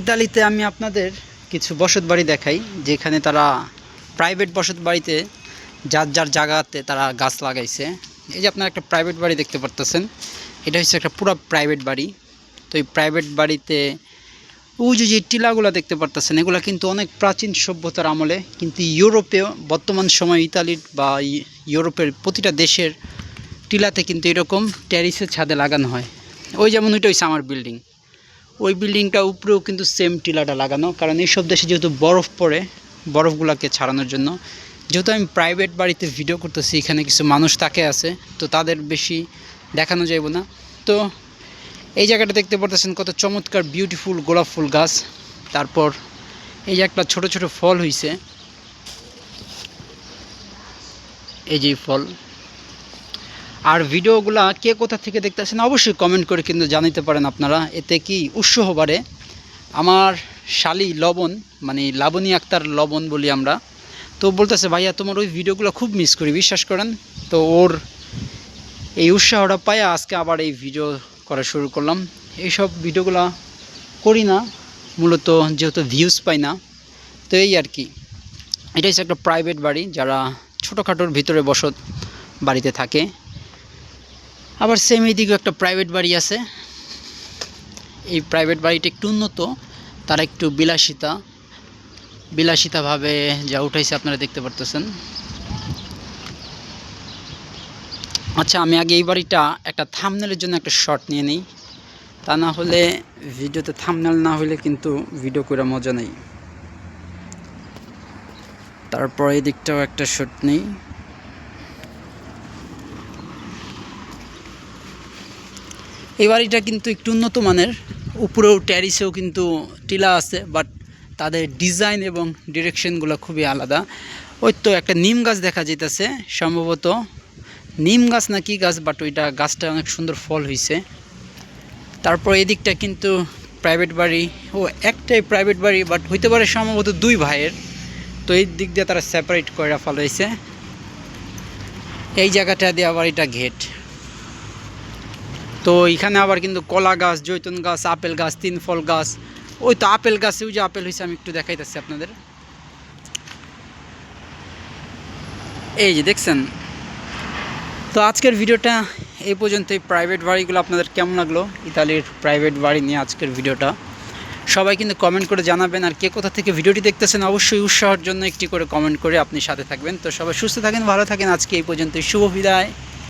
ইতালিতে আমি আপনাদের কিছু বসত বাড়ি দেখাই, যেখানে তারা প্রাইভেট বসত বাড়িতে যার যার জায়গাতে তারা গাছ লাগাইছে। এই যে আপনারা একটা প্রাইভেট বাড়ি দেখতে পারতেছেন, এটা হচ্ছে একটা পুরো প্রাইভেট বাড়ি। তো এই প্রাইভেট বাড়িতে ওই যে যে টিলাগুলো দেখতে পারতেছেন, এগুলো কিন্তু অনেক প্রাচীন সভ্যতার আমলে, কিন্তু ইউরোপেও বর্তমান সময় ইতালির বা ইউরোপের প্রতিটা দেশের টিলাতে কিন্তু এরকম ট্যারিসের ছাদে লাগানো হয়। ওই যেমন ওইটা হচ্ছে আমার বিল্ডিং ওই বিল্ডিংটা উপরেও কিন্তু সেম টিলাটা লাগানো। কারণ এইসব দেশে যেহেতু বরফ পড়ে, বরফগুলোকে ছাড়ানোর জন্য। যেহেতু আমি প্রাইভেট বাড়িতে ভিডিও করতেছি, এখানে কিছু মানুষ তাকে আছে, তো তাদের বেশি দেখানো যাইব না। তো এই জায়গাটা দেখতে পারতেছেন কত চমৎকার বিউটিফুল গোলাপ ফুল গাছ। তারপর এই যে একটা ছোট ছোট ফল হইছে। এই যে ফল। আর ভিডিওগুলা কে কোথা থেকে দেখতেছেন অবশ্যই কমেন্ট করে কিন্তু জানাইতে পারেন আপনারা। এতে কি উৎসাহ বাড়ে? আমার শালি লবণ মানে লাবণী আক্তার লবণ বলি আমরা। তো বলতেছে, ভাইয়া, তোমার ওই ভিডিওগুলো খুব মিস করি, বিশ্বাস করেন? তো ওর এই উৎসাহটা পাইয়া আজকে আবার এই ভিডিও করা শুরু করলাম। এইসব ভিডিওগুলো করি না, মূলত যেহেতু ভিউজ পাই না। তো এই আর কি। এটা হচ্ছে একটা প্রাইভেট বাড়ি, যারা ছোটোখাটোর ভিতরে বসত বাড়িতে থাকে। আবার সেম এইদিকেও একটা প্রাইভেট বাড়ি আছে। এই প্রাইভেট বাড়িটা একটু উন্নত, তারা একটু বিলাসিতা। বিলাসিতাভাবে যা উঠাইছে আপনারা দেখতে পারতেছেন। আচ্ছা আমি আগে এই বাড়িটা একটা থামনেলের জন্য একটা শর্ট নিয়ে নিই। তা না হলে ভিডিওতে থামনেল না হলে কিন্তু ভিডিও করে মজা নেই। তারপর এই দিকটাও একটা শর্ট নেই। এই বাড়িটা কিন্তু একটু উন্নত মানের। উপরেও ট্যারিসেও কিন্তু টিলা আছে বাট তাদের ডিজাইন এবং ডিরেকশনগুলো খুবই আলাদা। ওই তো একটা নিম গাছ দেখা যেতেছে সম্ভবত নিম গাছ না কি গাছ বাট ওইটা গাছটা অনেক সুন্দর ফল হয়েছে তারপর এদিকটা কিন্তু প্রাইভেট বাড়ি। ও, একটাই প্রাইভেট বাড়ি বাট হইতে পারে সম্ভবত দুই ভাইয়ের। তো এই দিক দিয়ে তারা সেপারেট করে ফেলাইছে। এই জায়গাটা দিয়ে আবার এটা ঘেট তো এখানে আবার কিন্তু কলা গাছ, জৈতুন গাছ, আপেল গাছ, তিন ফল গাছ। ওই তো আপেল গাছে ওই যে আপেল হয়েছে আমি একটু দেখাইতেছি আপনাদের। এই যে দেখছেন? তো আজকের ভিডিওটা এই পর্যন্ত এই প্রাইভেট বাড়িগুলো আপনাদের কেমন লাগল? ইতালির প্রাইভেট বাড়ি নিয়ে আজকের ভিডিওটা। সবাই কিন্তু কমেন্ট করে জানাবেন আর কে কোথা থেকে ভিডিওটি দেখতেছেন, অবশ্যই উৎসাহের জন্য একটি করে কমেন্ট করে আপনি সাথে থাকবেন। তো সবাই সুস্থ থাকেন, ভালো থাকেন। আজকে এই পর্যন্তই। শুভ বিদায়।